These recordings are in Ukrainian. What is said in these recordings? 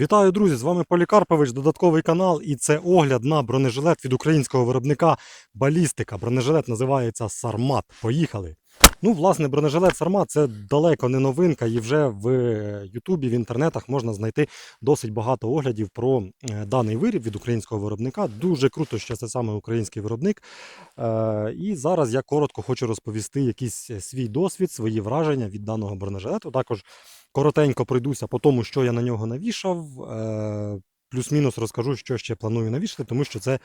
Вітаю, друзі! З вами Полікарпович, додатковий канал, і це огляд на бронежилет від українського виробника Балістика. Бронежилет називається Сармат. Поїхали! Ну, власне, бронежилет Сармат це далеко не новинка, і вже в Ютубі, в інтернетах можна знайти досить багато оглядів про е, даний виріб від українського виробника. Дуже круто, що це саме український виробник. Е, І зараз я коротко хочу розповісти якийсь свій досвід, свої враження від даного бронежилету. Також коротенько пройдуся по тому, що я на нього навішав. Плюс-мінус розкажу, що ще планую навішати, тому що це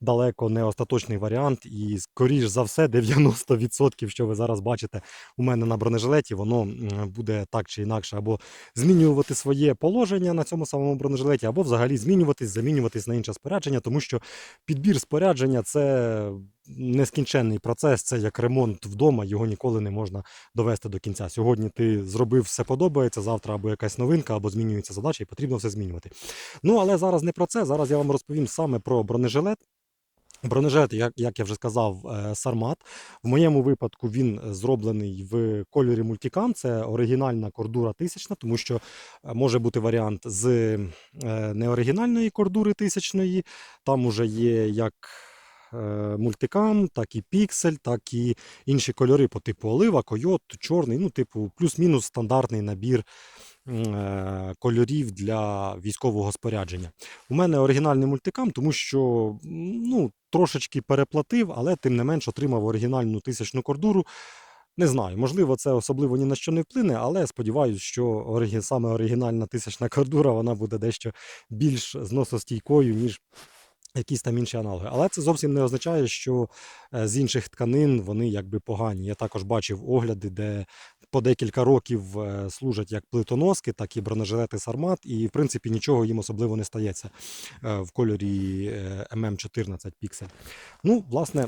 далеко не остаточний варіант, і скоріш за все, 90%, що ви зараз бачите у мене на бронежилеті, воно буде так чи інакше або змінювати своє положення на цьому самому бронежилеті, або взагалі змінюватись, замінюватись на інше спорядження, тому що підбір спорядження це нескінченний процес, це як ремонт вдома, його ніколи не можна довести до кінця. Сьогодні ти зробив все подобається, завтра або якась новинка, або змінюється задача, і потрібно все змінювати. Ну але зараз не про це. Зараз я вам розповім саме про бронежилет. Бронежилет, як, як я вже сказав, е, Сармат. В моєму випадку він зроблений в кольорі мультикам. Це оригінальна кордура тисячна, тому що е, може бути варіант з е, неоригінальної кордури тисячної. Там уже є як е, мультикам, так і піксель, так і інші кольори по типу олива, койот, чорний, ну, типу, плюс-мінус стандартний набір е, кольорів для військового спорядження. У мене оригінальний мультикам, тому що ну, трошечки переплатив, але тим не менш отримав оригінальну тисячну кордуру. Не знаю, можливо, це особливо ні на що не вплине, але сподіваюся, що саме оригінальна тисячна кордура вона буде дещо більш зносостійкою, ніж якісь там інші аналоги. Але це зовсім не означає, що е, з інших тканин вони якби погані. Я також бачив огляди, де по декілька років е, служать як плитоноски, так і бронежилети Сармат, і в принципі нічого їм особливо не стається е, в кольорі е, MM14 піксель. Ну, власне.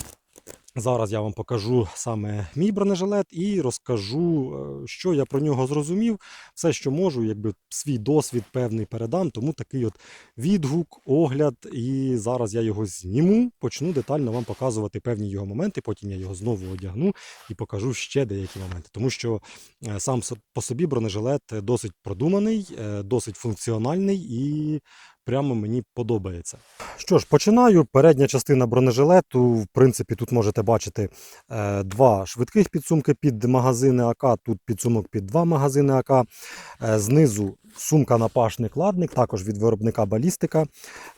Зараз я вам покажу саме мій бронежилет і розкажу, е, що я про нього зрозумів. Все, що можу, якби свій досвід певний передам. Тому такий от відгук, огляд. І зараз я його зніму, почну детально вам показувати певні його моменти. Потім я його знову одягну і покажу ще деякі моменти. Тому що е, сам по собі бронежилет досить продуманий, е, досить функціональний і прямо мені подобається. Що ж, починаю. Передня частина бронежилету. В принципі, тут можете бачити е, два швидких підсумки під магазини АК. Тут підсумок під два магазини АК. Е, знизу сумка напашник ладник, також від виробника балістика.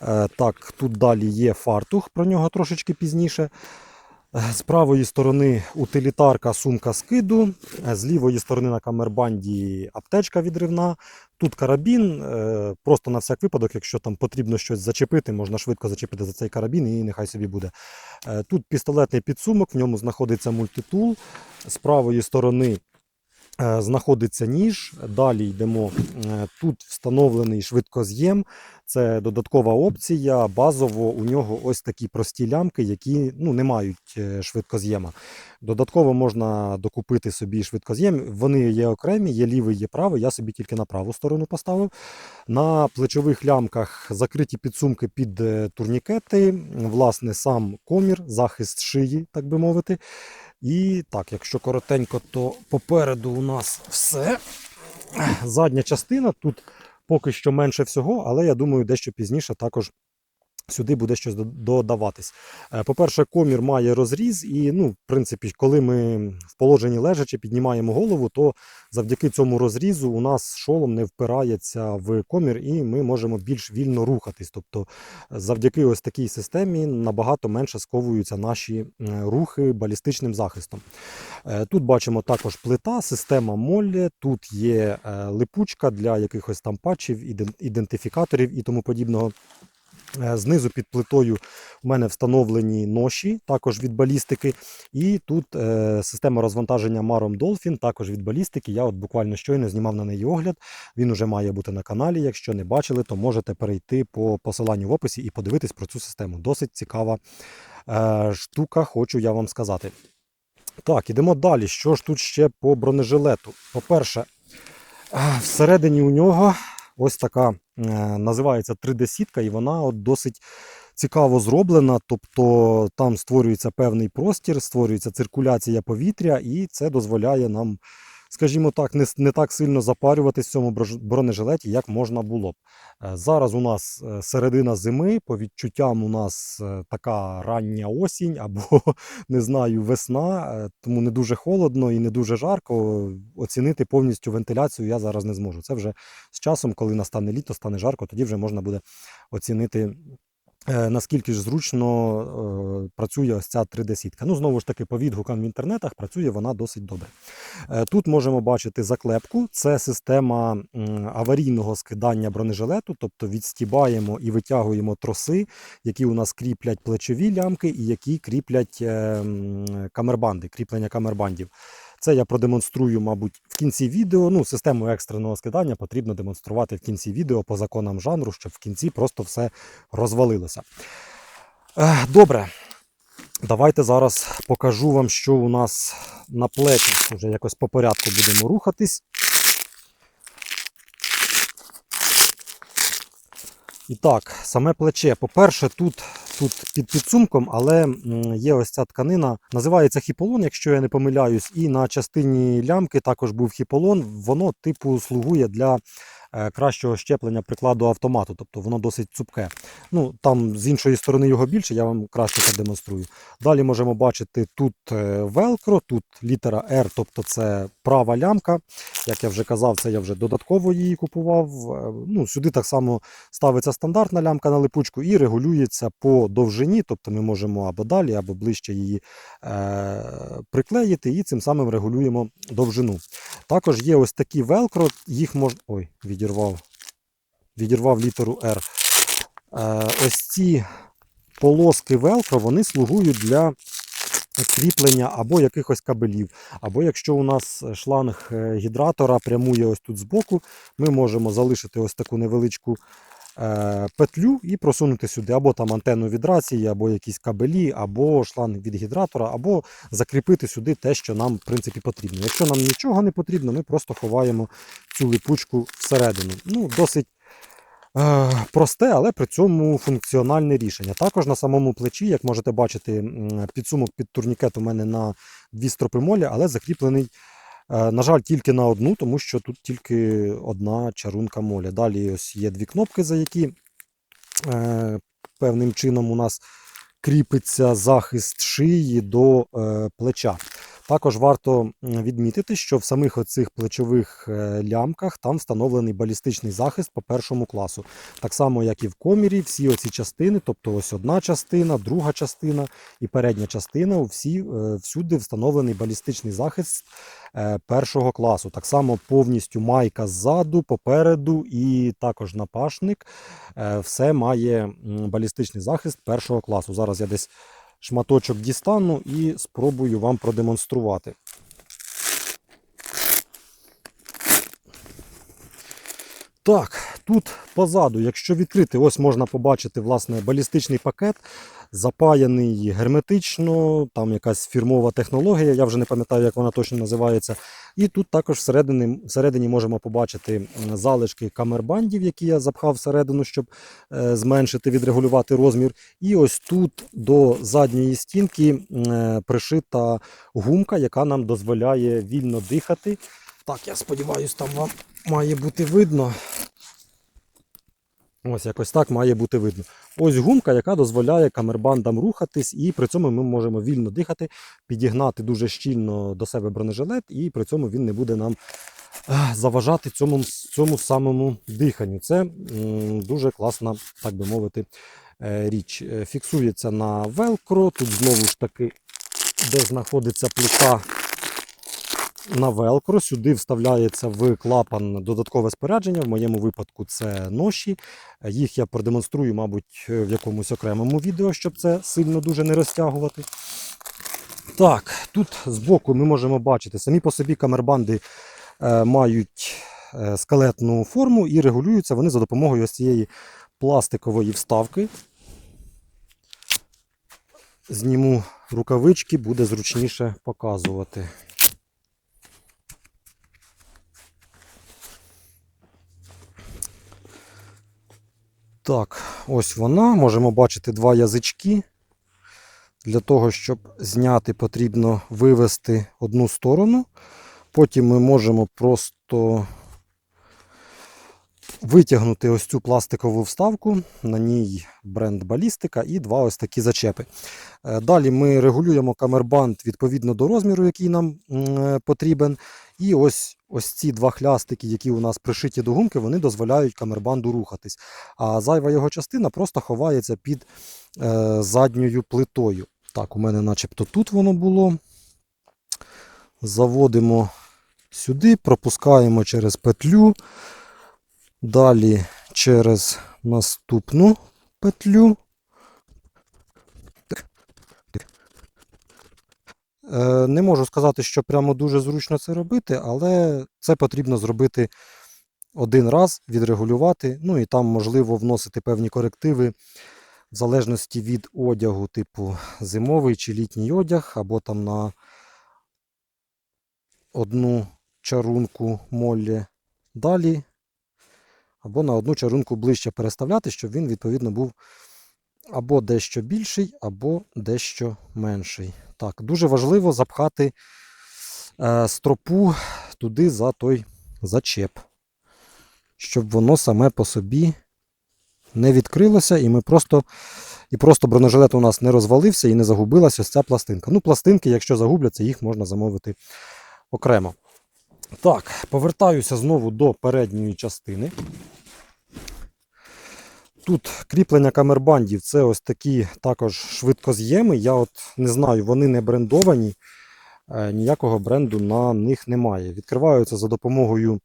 Е, так, тут далі є фартух, про нього трошечки пізніше. Е, З правої сторони утилітарка сумка скиду, е, з лівої сторони на камербанді аптечка відривна. Тут карабін, е, просто на всяк випадок, якщо там потрібно щось зачепити, можна швидко зачепити за цей карабін і нехай собі буде. Тут пістолетний підсумок, в ньому знаходиться мультитул. З правої сторони знаходиться ніж. Далі йдемо. е, Тут встановлений швидкоз'єм. Це додаткова опція. Базово у нього ось такі прості лямки, які ну, не мають е, швидкоз'єма. Додатково можна докупити собі швидкоз'єм. Вони є окремі, є лівий, є правий. Я собі тільки на праву сторону поставив. На плечових лямках закриті підсумки під е, турнікети, власне, сам комір, захист шиї, так би мовити. І так, якщо коротенько, то попереду у нас все. Задня частина тут поки що менше всього, але я думаю, дещо пізніше також. Сюди буде щось додаватись. Е, По-перше, комір має розріз, і, ну, в принципі, коли ми в положенні лежачи піднімаємо голову, то завдяки цьому розрізу у нас шолом не впирається в комір, і ми можемо більш вільно рухатись. Тобто, е, завдяки ось такій системі набагато менше сковуються наші е, рухи балістичним захистом. Тут бачимо також плита, система Моллі, тут є липучка для якихось там патчів, ідентифікаторів і тому подібного. Е, Знизу під плитою у мене встановлені ноші, також від балістики. І тут е, система розвантаження Marom Dolphin, також від балістики. Я от буквально щойно знімав на неї огляд. Він уже має бути на каналі. Якщо не бачили, то можете перейти по посиланню в описі і подивитись про цю систему. Досить цікава е, штука, хочу я вам сказати. Так, ідемо далі. Що ж тут ще по бронежилету? По-перше, е, всередині у нього ось така називається 3D-сітка, і вона от досить цікаво зроблена. Тобто там створюється певний простір, створюється циркуляція повітря, і це дозволяє нам скажімо так, не, не так сильно запарюватись в цьому бронежилеті, як можна було б. Е, Зараз у нас е, середина зими, по відчуттям у нас е, така рання осінь або не знаю, весна, тому не дуже холодно і не дуже жарко. Оцінити повністю вентиляцію я зараз не зможу. Це вже з часом, коли настане літо, стане жарко, тоді вже можна буде оцінити. Е, Наскільки ж зручно е, працює ось ця 3D-сітка. Ну, знову ж таки, по відгукам в інтернетах працює вона досить добре. Е, Тут можемо бачити заклепку. Це система аварійного скидання бронежилету, тобто відстібаємо і витягуємо троси, які у нас кріплять плечові лямки і які кріплять е, камербанди, кріплення камербандів. Це я продемонструю, мабуть, в кінці відео. Ну, систему екстреного скидання потрібно демонструвати в кінці відео по законам жанру, щоб в кінці просто все розвалилося. Е, Добре. Давайте зараз покажу вам, що у нас на плеті. Вже якось по порядку будемо рухатись. І так, саме плече. По-перше, тут, тут під підсумком, але є ось ця тканина. Називається хіполон, якщо я не помиляюсь. І на частині лямки також був хіполон. Воно, типу, слугує для кращого щеплення прикладу автомату, тобто воно досить цупке. Ну, там з іншої сторони його більше, я вам краще продемонструю. Далі можемо бачити тут е, велкро, тут літера R, тобто це права лямка. Як я вже казав, це я вже додатково її купував. Е, Ну, сюди так само ставиться стандартна лямка на липучку і регулюється по довжині, тобто ми можемо або далі, або ближче її е, приклеїти, і цим самим регулюємо довжину. Також є ось такі велкро, їх можна. Ой, відірвав. Відірвав літеру R. Е, ось ці полоски велкро вони слугують для кріплення або якихось кабелів. Або якщо у нас шланг е, гідратора прямує ось тут збоку, ми можемо залишити ось таку невеличку петлю і просунути сюди або там антенну від рації, або якісь кабелі, або шланг від гідратора, або закріпити сюди те, що нам в принципі потрібно. Якщо нам нічого не потрібно, ми просто ховаємо цю липучку всередину. Ну, досить Е, Просте, але при цьому функціональне рішення. Також на самому плечі, як можете бачити, підсумок під турнікет у мене на дві стропи молі, але закріплений, е, на жаль, тільки на одну, тому що тут тільки одна чарунка моля. Далі ось є дві кнопки, за які е, певним чином у нас кріпиться захист шиї до е, плеча. Також варто відмітити, що в самих оцих плечових е, лямках там встановлений балістичний захист по першому класу. Так само, як і в комірі, всі оці частини, тобто ось одна частина, друга частина і передня частина, всі, е, всюди встановлений балістичний захист е, першого класу. Так само повністю майка ззаду, попереду і також напашник. Все має балістичний захист першого класу. Зараз я десь шматочок дістану і спробую вам продемонструвати. Так, тут позаду, якщо відкрити, ось можна побачити власне балістичний пакет, запаяний герметично, там якась фірмова технологія, я вже не пам'ятаю, як вона точно називається. І тут також всередині, всередині можемо побачити залишки камербандів, які я запхав всередину, щоб е, зменшити, відрегулювати розмір. І ось тут до задньої стінки е, пришита гумка, яка нам дозволяє вільно дихати. Так, я сподіваюся, там вам має бути видно. Ось якось так має бути видно. Ось гумка, яка дозволяє камербандам рухатись, і при цьому ми можемо вільно дихати, підігнати дуже щільно до себе бронежилет, і при цьому він не буде нам е, заважати цьому, цьому самому диханню. Це дуже класна, так би мовити, е, річ. Е, Фіксується на велкро. Тут знову ж таки, де знаходиться плита на велкро. Сюди вставляється в клапан додаткове спорядження. В моєму випадку це ноші. Їх я продемонструю, мабуть, в якомусь окремому відео, щоб це сильно дуже не розтягувати. Так, тут збоку ми можемо бачити, самі по собі камербанди е, мають е, скелетну форму і регулюються вони за допомогою ось цієї пластикової вставки. Зніму рукавички, буде зручніше показувати. Так, ось вона. Можемо бачити два язички. Для того, щоб зняти, потрібно вивести одну сторону. Потім ми можемо просто витягнути ось цю пластикову вставку, на ній бренд балістика і два ось такі зачепи. Е, Далі ми регулюємо камербанд відповідно до розміру, який нам е, потрібен. І ось, ось ці два хлястики, які у нас пришиті до гумки, вони дозволяють камербанду рухатись. А зайва його частина просто ховається під е, задньою плитою. Так, у мене начебто тут воно було. Заводимо сюди, пропускаємо через петлю. Далі через наступну петлю. Не можу сказати, що прямо дуже зручно це робити, але це потрібно зробити один раз, відрегулювати. Ну і там можливо вносити певні корективи в залежності від одягу, типу зимовий чи літній одяг, або там на одну чарунку моллі далі, або на одну чарунку ближче переставляти, щоб він відповідно був або дещо більший, або дещо менший. Так, дуже важливо запхати е, стропу туди за той зачеп, щоб воно саме по собі не відкрилося, і ми просто, і просто бронежилет у нас не розвалився і не загубилася ось ця пластинка. Ну, пластинки, якщо загубляться, їх можна замовити окремо. Так, повертаюся знову до передньої частини. Тут кріплення камербандів це ось такі також швидкоз'єми. Я от не знаю, вони не брендовані, е, ніякого бренду на них немає. Відкриваються за допомогою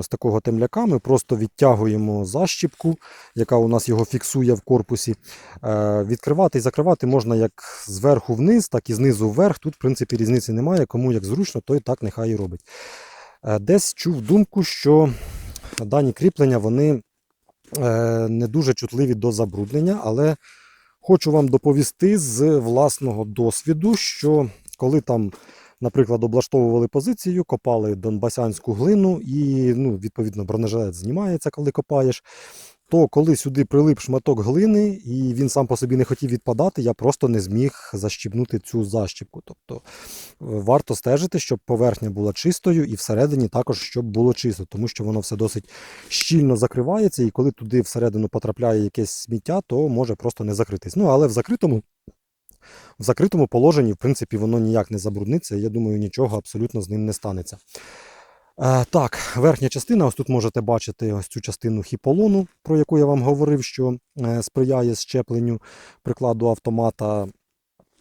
з такого темляка. Ми просто відтягуємо защіпку, яка у нас його фіксує в корпусі. Е, Відкривати і закривати можна як зверху вниз, так і знизу вверх. Тут, в принципі, різниці немає. Кому як зручно, той так нехай і робить. Е, Десь чув думку, що дані кріплення вони не дуже чутливі до забруднення, але хочу вам доповісти з власного досвіду, що коли там, наприклад, облаштовували позицію, копали донбасянську глину і, ну, відповідно, бронежилет знімається, коли копаєш. То коли сюди прилип шматок глини і він сам по собі не хотів відпадати, я просто не зміг защіпнути цю защіпку. Тобто е, варто стежити, щоб поверхня була чистою і всередині також щоб було чисто, тому що воно все досить щільно закривається, і коли туди всередину потрапляє якесь сміття, то може просто не закритись. Ну але в закритому. В закритому положенні, в принципі, воно ніяк не забрудниться. і Я думаю, нічого абсолютно з ним не станеться. Е, так, верхня частина, ось тут можете бачити ось цю частину хіполону, про яку я вам говорив, що е, сприяє щепленню прикладу автомата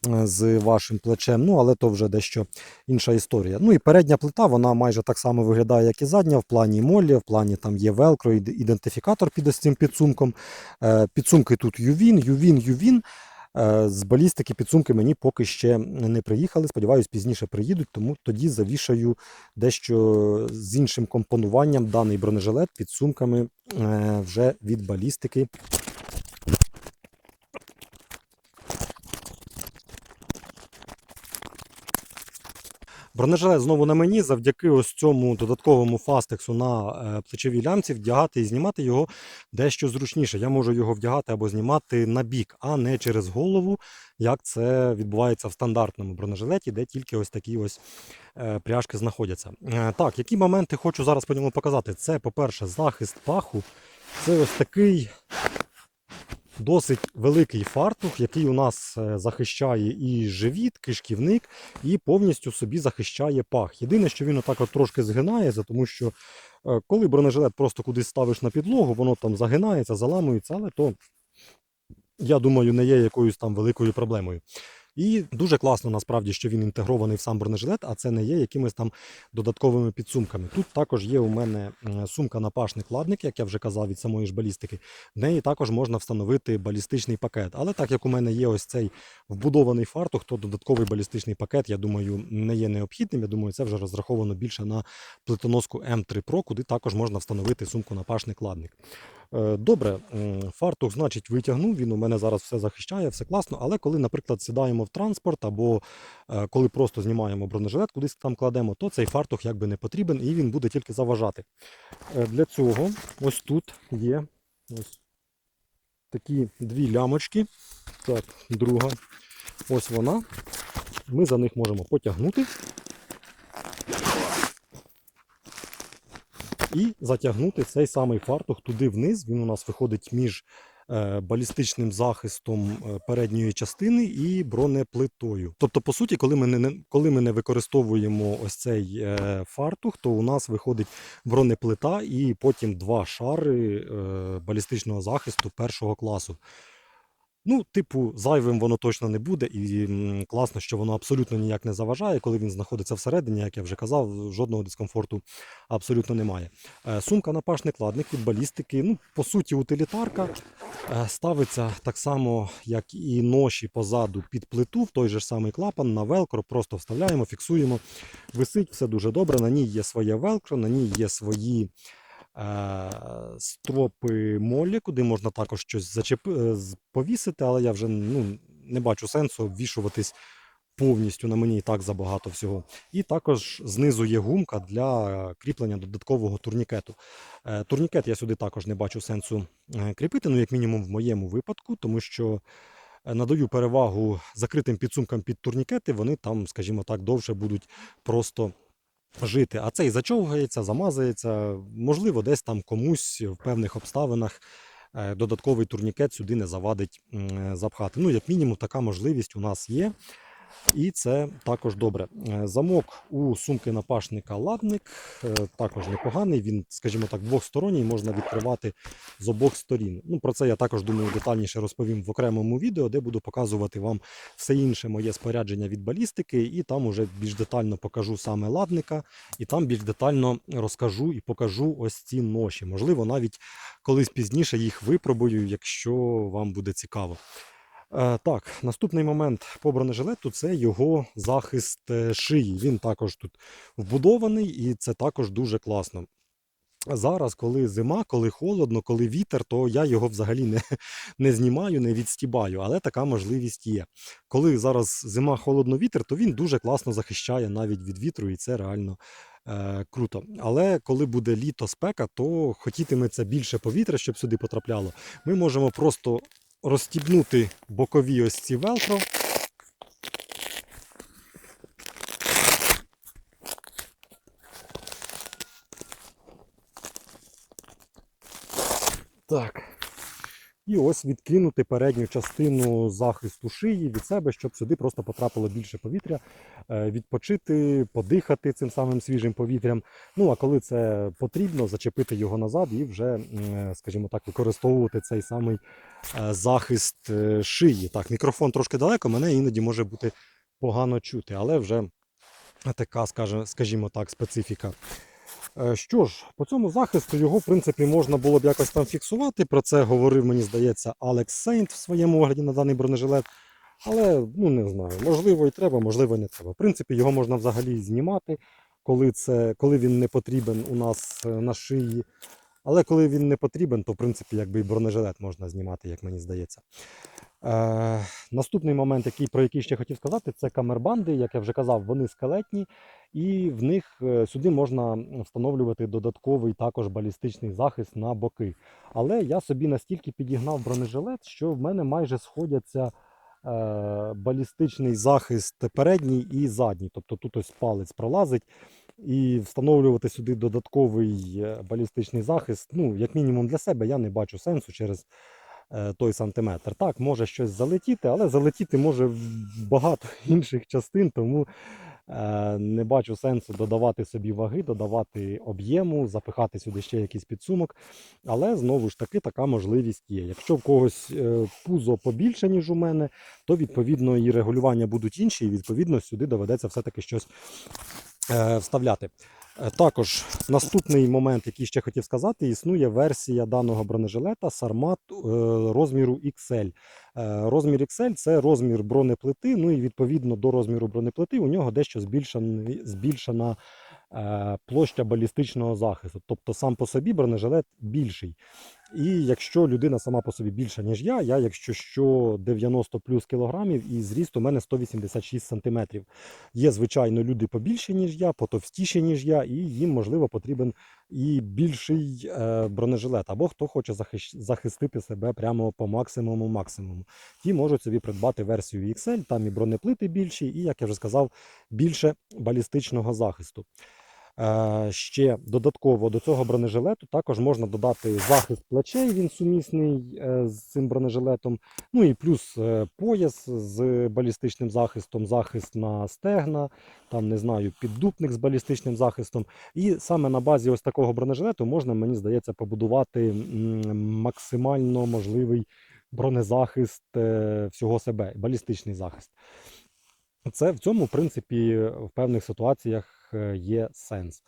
е, з вашим плечем. Ну, але то вже дещо інша історія. Ну і передня плита, вона майже так само виглядає, як і задня, в плані молі, в плані там є велкро, ідентифікатор під ось цим підсумком. Підсумки тут ювін, ювін, ювін. Е, З балістики підсумки мені поки ще не приїхали. Сподіваюсь, пізніше приїдуть, тому тоді завішаю дещо з іншим компонуванням даний бронежилет підсумками е, вже від балістики. Бронежилет знову на мені, завдяки ось цьому додатковому фастексу на е, плечовій лямці вдягати і знімати його дещо зручніше. Я можу його вдягати або знімати на бік, а не через голову, як це відбувається в стандартному бронежилеті, де тільки ось такі ось е, пряжки знаходяться. Е, Так, які моменти хочу зараз по ньому показати? Це, по-перше, захист паху. Це ось такий досить великий фартух, який у нас е, захищає і живіт, кишківник, і повністю собі захищає пах. Єдине, що він отак от трошки згинається, тому що е, коли бронежилет просто кудись ставиш на підлогу, воно там загинається, заламується, але то, я думаю, не є якоюсь там великою проблемою. І дуже класно насправді, що він інтегрований в сам бронежилет, а це не є якимись там додатковими підсумками. Тут також є у мене м, сумка-напашник-ладник, як я вже казав, від самої ж балістики. В неї також можна встановити балістичний пакет. Але так як у мене є ось цей вбудований фартух, то додатковий балістичний пакет, я думаю, не є необхідним. Я думаю, це вже розраховано більше на плитоноску М3 Pro, куди також можна встановити сумку-напашник-ладник. Е, Добре, фартух, значить, витягнув. Він у мене зараз все захищає, все класно. Але коли, наприклад, сідаємо в транспорт або е, коли просто знімаємо бронежилет, кудись там кладемо, то цей фартух якби не потрібен і він буде тільки заважати. Е, Для цього ось тут є ось такі дві лямочки. Так, друга. Ось вона. Ми за них можемо потягнути. І затягнути цей самий фартух туди вниз. Він у нас виходить між е, балістичним захистом е, передньої частини і бронеплитою. Тобто, по суті, коли ми не коли ми не використовуємо ось цей е, фартух, то у нас виходить бронеплита і потім два шари балістичного захисту першого класу. Ну, типу, зайвим воно точно не буде, і класно, що воно абсолютно ніяк не заважає. Коли він знаходиться всередині, як я вже казав, жодного дискомфорту абсолютно немає. Е, Сумка напашник ладник від балістики. Ну, по суті, утилітарка е, ставиться так само, як і ноші позаду під плиту, в той же ж самий клапан на велкро. Просто вставляємо, фіксуємо. Висить все дуже добре. На ній є своє велкро, на ній є свої. Е, Стропи молі, куди можна також щось зачепи, е, повісити, але я вже ну, не бачу сенсу обвішуватись повністю на мені і так забагато всього. І також знизу є гумка для кріплення додаткового турнікету. Е, Турнікет я сюди також не бачу сенсу кріпити, ну як мінімум в моєму випадку, тому що надаю перевагу закритим підсумкам під турнікети, вони там, скажімо так, довше будуть просто жити. А цей зачовгається, замазається, можливо, десь там комусь в певних обставинах. е, Додатковий турнікет сюди не завадить е, запхати. Ну, як мінімум, така можливість у нас є. І це також добре. Е, Замок у сумки напашника ладник е, також непоганий. Він, скажімо так, двохсторонній, можна відкривати з обох сторін. Ну, про це я також думаю детальніше розповім в окремому відео, де буду показувати вам все інше моє спорядження від балістики, і там уже більш детально покажу саме ладника, і там більш детально розкажу і покажу ось ці ноші. Можливо, навіть колись пізніше їх випробую, якщо вам буде цікаво. Е, Так, наступний момент по бронежилету це його захист е, шиї. Він також тут вбудований, і це також дуже класно. Зараз, коли зима, коли холодно, коли вітер, то я його взагалі не, не знімаю, не відстібаю, але така можливість є. Коли зараз зима, холодно, вітер, то він дуже класно захищає навіть від вітру, і це реально е, круто. Але коли буде літо спека, то хотітиметься більше повітря, щоб сюди потрапляло. Ми можемо просто розстібнути бокові ось ці велкро. Так. І ось відкинути передню частину захисту шиї від себе, щоб сюди просто потрапило більше повітря, е, відпочити, подихати цим самим свіжим повітрям. Ну а коли це потрібно, зачепити його назад і вже, е, скажімо так, використовувати цей самий е, захист шиї. Так, мікрофон трошки далеко, мене іноді може бути погано чути, але вже така, скажімо так, специфіка. Е, Що ж, по цьому захисту його, в принципі, можна було б якось там фіксувати. Про це говорив, мені здається, Алекс Сейнт в своєму огляді на даний бронежилет. Але ну не знаю, можливо і треба, можливо, і не треба. В принципі, його можна взагалі знімати, коли, це, коли він не потрібен у нас е, на шиї. Але коли він не потрібен, то в принципі якби і бронежилет можна знімати, як мені здається. Е, наступний момент, який, про який ще хотів сказати, це камербанди. Як я вже казав, вони скелетні, і в них е, сюди можна встановлювати додатковий також балістичний захист на боки. Але я собі настільки підігнав бронежилет, що в мене майже сходяться е, балістичний захист передній і задній. Тобто тут ось палець пролазить. І встановлювати сюди додатковий е, балістичний захист, ну, як мінімум для себе, я не бачу сенсу через той сантиметр. Так, може щось залетіти, але залетіти може в багато інших частин, тому е, не бачу сенсу додавати собі ваги, додавати об'єму, запихати сюди ще якийсь підсумок. Але знову ж таки така можливість є. Якщо в когось е, пузо побільше, ніж у мене, то відповідно і регулювання будуть інші, і відповідно сюди доведеться все-таки щось е, вставляти. Е, Також наступний момент, який ще хотів сказати, існує версія даного бронежилета Sarmat е, розміру XL. Е, Розмір XL це розмір бронеплити. Ну і відповідно до розміру бронеплити у нього дещо збільшена е, площа балістичного захисту. Тобто сам по собі бронежилет більший. І якщо людина сама по собі більша, ніж я, я якщо що 90 плюс кілограмів і зріст у мене 186 сантиметрів. Є, звичайно, люди побільші, ніж я, потовстіші, ніж я, і їм, можливо, потрібен і більший е, бронежилет. Або хто хоче захистити себе прямо по максимуму максимуму. Ті можуть собі придбати версію XL, там і бронеплити більші, і, як я вже сказав, більше балістичного захисту. Е, Ще додатково до цього бронежилету також можна додати захист плечей, він сумісний е, з цим бронежилетом. Ну і плюс е, пояс з балістичним захистом, захист на стегна, там не знаю, піддупник з балістичним захистом. І саме на базі ось такого бронежилету можна, мені здається, побудувати максимально можливий бронезахист всього себе, балістичний захист. Це в цьому, в принципі, в певних ситуаціях е, є сенс.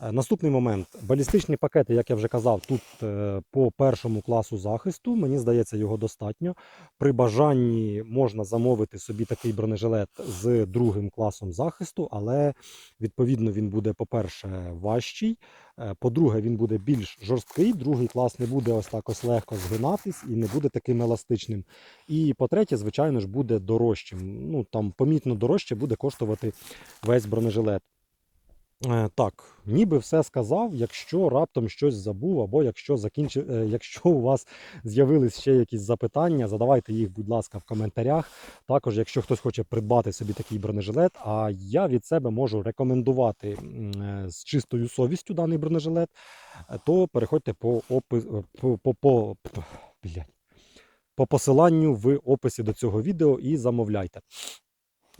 Е, Наступний момент. Балістичні пакети, як я вже казав, тут е, по першому класу захисту. Мені здається, його достатньо. При бажанні можна замовити собі такий бронежилет з другим класом захисту, але відповідно він буде, по-перше, важчий. Е, По-друге, він буде більш жорсткий. Другий клас не буде ось так ось легко згинатись і не буде таким еластичним. І по-третє, звичайно ж, буде дорожчим. Ну там помітно дорожче буде коштувати весь бронежилет. Е, Так, ніби все сказав. Якщо раптом щось забув, або якщо закінчи... е, якщо у вас з'явились ще якісь запитання, задавайте їх, будь ласка, в коментарях. Також, якщо хтось хоче придбати собі такий бронежилет, а я від себе можу рекомендувати е, з чистою совістю даний бронежилет, то переходьте по опис... по, по, по... по посиланню в описі до цього відео і замовляйте.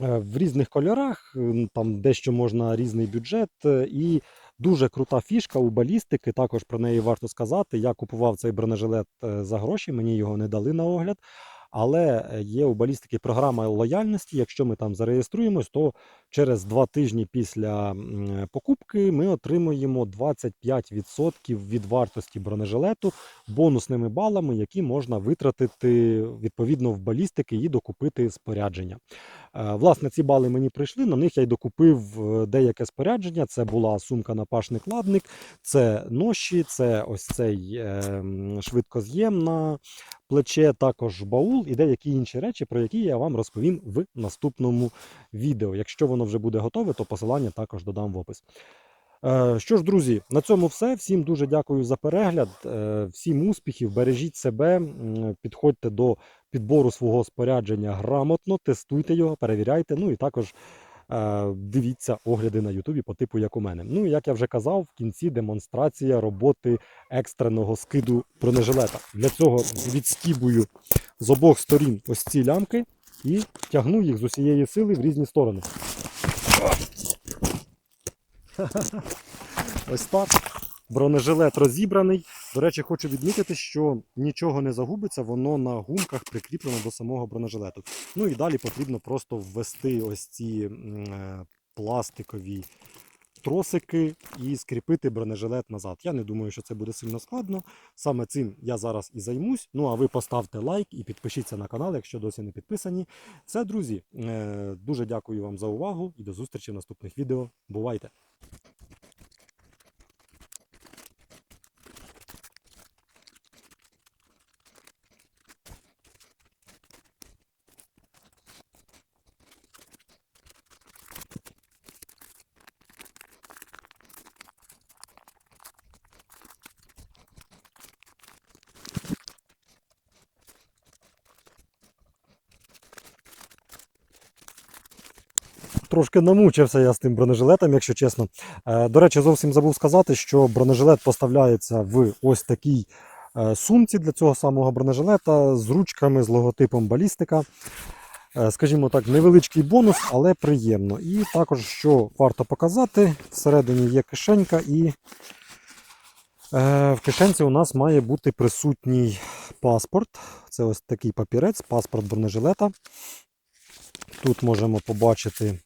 Е, в різних кольорах, там дещо можна різний бюджет. е, І дуже крута фішка у балістики. Також про неї варто сказати. Я купував цей бронежилет е, за гроші, мені його не дали на огляд. Але є у балістики програма лояльності. Якщо ми там зареєструємось, то через два тижні після покупки ми отримуємо 25% від вартості бронежилету бонусними балами, які можна витратити відповідно в балістики і докупити спорядження. Е, Власне, ці бали мені прийшли. На них я й докупив е, деяке спорядження. Це була сумка напашник ладник, це ноші, це ось цей е, швидкоз'єм на плече, також баул і деякі інші речі, про які я вам розповім в наступному відео. Якщо воно вже буде готове, то посилання також додам в опис. Е, Що ж, друзі, на цьому все. Всім дуже дякую за перегляд. Всім успіхів, бережіть себе, підходьте до підбору свого спорядження грамотно, тестуйте його, перевіряйте. Ну і також е, дивіться огляди на Ютубі по типу, як у мене. Ну, і як я вже казав, в кінці демонстрація роботи екстреного скиду бронежилета. Для цього відстібую з обох сторін ось ці лямки і тягну їх з усієї сили в різні сторони. Ось так. Бронежилет розібраний. До речі, хочу відмітити, що нічого не загубиться, воно на гумках прикріплено до самого бронежилету. Ну і далі потрібно просто ввести ось ці е, пластикові тросики і скріпити бронежилет назад. Я не думаю, що це буде сильно складно. Саме цим я зараз і займусь. Ну а ви поставте лайк і підпишіться на канал, якщо досі не підписані. Все, друзі, е, дуже дякую вам за увагу і до зустрічі в наступних відео. Бувайте! Трошки намучився я з тим бронежилетом, якщо чесно. Е, До речі, зовсім забув сказати, що бронежилет поставляється в ось такій е, сумці для цього самого бронежилета з ручками, з логотипом балістика. Е, Скажімо так, невеличкий бонус, але приємно. І також, що варто показати, всередині є кишенька, і в кишенці у нас має бути присутній паспорт. Це ось такий папірець, паспорт бронежилета. Тут можемо побачити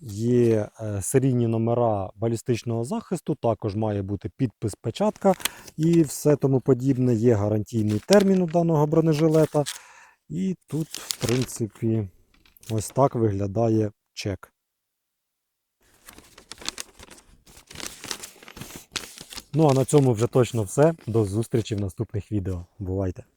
є е, серійні номера балістичного захисту, також має бути підпис печатка і все тому подібне. Є гарантійний термін у даного бронежилета. І тут, в принципі, ось так виглядає чек. Ну а на цьому вже точно все. До зустрічі в наступних відео. Бувайте!